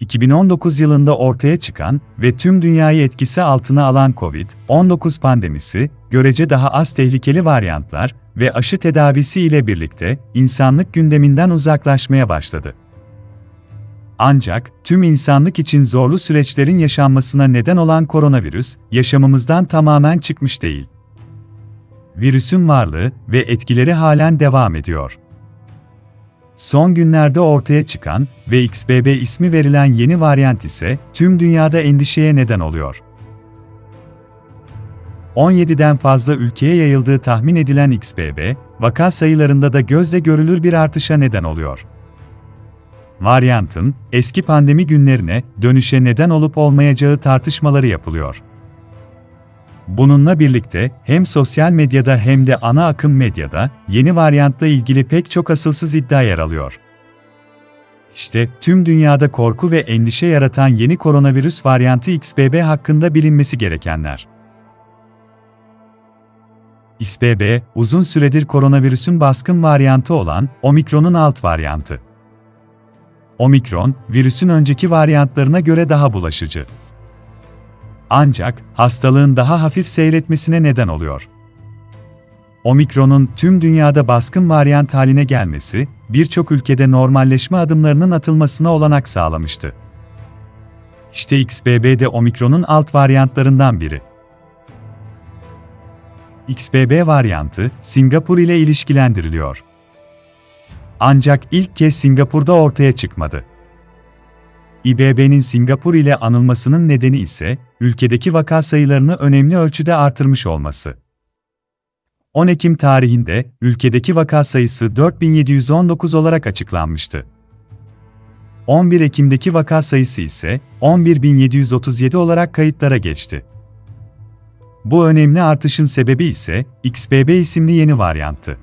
2019 yılında ortaya çıkan ve tüm dünyayı etkisi altına alan COVID-19 pandemisi, görece daha az tehlikeli varyantlar ve aşı tedavisi ile birlikte insanlık gündeminden uzaklaşmaya başladı. Ancak tüm insanlık için zorlu süreçlerin yaşanmasına neden olan koronavirüs, yaşamımızdan tamamen çıkmış değil. Virüsün varlığı ve etkileri halen devam ediyor. Son günlerde ortaya çıkan ve XBB ismi verilen yeni varyant ise tüm dünyada endişeye neden oluyor. 17'den fazla ülkeye yayıldığı tahmin edilen XBB, vaka sayılarında da gözle görülür bir artışa neden oluyor. Varyantın eski pandemi günlerine dönüşe neden olup olmayacağı tartışmaları yapılıyor. Bununla birlikte hem sosyal medyada hem de ana akım medyada yeni varyantla ilgili pek çok asılsız iddia yer alıyor. İşte tüm dünyada korku ve endişe yaratan yeni koronavirüs varyantı XBB hakkında bilinmesi gerekenler. XBB, uzun süredir koronavirüsün baskın varyantı olan Omikron'un alt varyantı. Omikron, virüsün önceki varyantlarına göre daha bulaşıcı. Ancak hastalığın daha hafif seyretmesine neden oluyor. Omikron'un tüm dünyada baskın varyant haline gelmesi, birçok ülkede normalleşme adımlarının atılmasına olanak sağlamıştı. İşte XBB de Omikron'un alt varyantlarından biri. XBB varyantı, Singapur ile ilişkilendiriliyor. Ancak ilk kez Singapur'da ortaya çıkmadı. İBB'nin Singapur ile anılmasının nedeni ise, ülkedeki vaka sayılarını önemli ölçüde artırmış olması. 10 Ekim tarihinde, ülkedeki vaka sayısı 4719 olarak açıklanmıştı. 11 Ekim'deki vaka sayısı ise 11737 olarak kayıtlara geçti. Bu önemli artışın sebebi ise XBB isimli yeni varyanttı.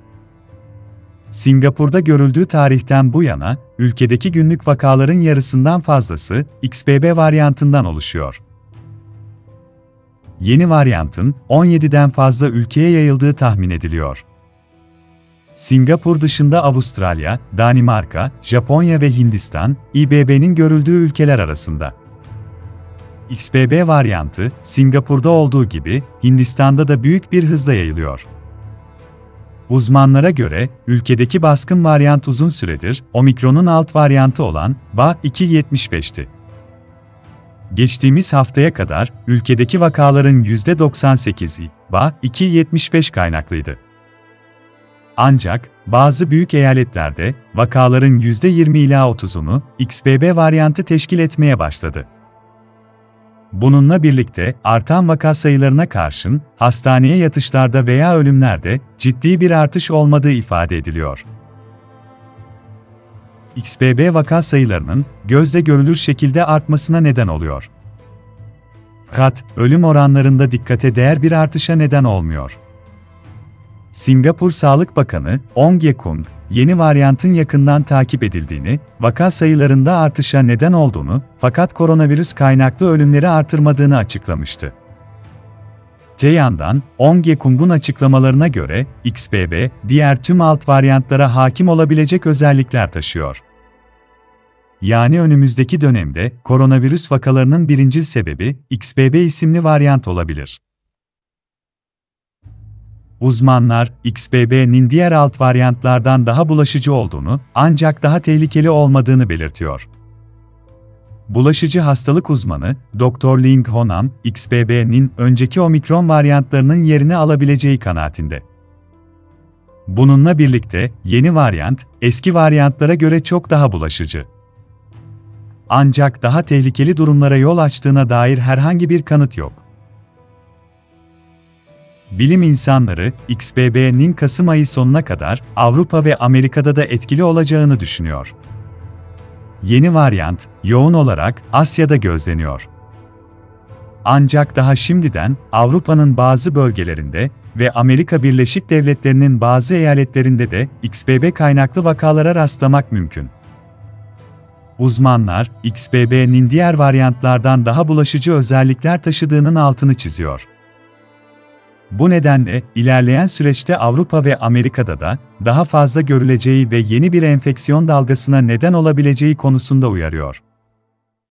Singapur'da görüldüğü tarihten bu yana, ülkedeki günlük vakaların yarısından fazlası XBB varyantından oluşuyor. Yeni varyantın 17'den fazla ülkeye yayıldığı tahmin ediliyor. Singapur dışında Avustralya, Danimarka, Japonya ve Hindistan, İBB'nin görüldüğü ülkeler arasında. XBB varyantı, Singapur'da olduğu gibi, Hindistan'da da büyük bir hızla yayılıyor. Uzmanlara göre, ülkedeki baskın varyant uzun süredir, Omikron'un alt varyantı olan BA275'ti. Geçtiğimiz haftaya kadar, ülkedeki vakaların %98'i BA275 kaynaklıydı. Ancak, bazı büyük eyaletlerde, vakaların %20 ila 30'unu XBB varyantı teşkil etmeye başladı. Bununla birlikte artan vaka sayılarına karşın hastaneye yatışlarda veya ölümlerde ciddi bir artış olmadığı ifade ediliyor. XBB vaka sayılarının gözle görülür şekilde artmasına neden oluyor. Fakat ölüm oranlarında dikkate değer bir artışa neden olmuyor. Singapur Sağlık Bakanı Ong Ye-kung, yeni varyantın yakından takip edildiğini, vaka sayılarında artışa neden olduğunu, fakat koronavirüs kaynaklı ölümleri artırmadığını açıklamıştı. Te yandan, Ong Ye-kung'un açıklamalarına göre, XBB, diğer tüm alt varyantlara hakim olabilecek özellikler taşıyor. Yani önümüzdeki dönemde koronavirüs vakalarının birincil sebebi XBB isimli varyant olabilir. Uzmanlar, XBB'nin diğer alt varyantlardan daha bulaşıcı olduğunu, ancak daha tehlikeli olmadığını belirtiyor. Bulaşıcı hastalık uzmanı, Dr. Ling Honam, XBB'nin önceki omikron varyantlarının yerini alabileceği kanaatinde. Bununla birlikte, yeni varyant, eski varyantlara göre çok daha bulaşıcı. Ancak daha tehlikeli durumlara yol açtığına dair herhangi bir kanıt yok. Bilim insanları, XBB'nin Kasım ayı sonuna kadar Avrupa ve Amerika'da da etkili olacağını düşünüyor. Yeni varyant, yoğun olarak Asya'da gözleniyor. Ancak daha şimdiden Avrupa'nın bazı bölgelerinde ve Amerika Birleşik Devletleri'nin bazı eyaletlerinde de XBB kaynaklı vakalara rastlamak mümkün. Uzmanlar, XBB'nin diğer varyantlardan daha bulaşıcı özellikler taşıdığının altını çiziyor. Bu nedenle ilerleyen süreçte Avrupa ve Amerika'da da daha fazla görüleceği ve yeni bir enfeksiyon dalgasına neden olabileceği konusunda uyarıyor.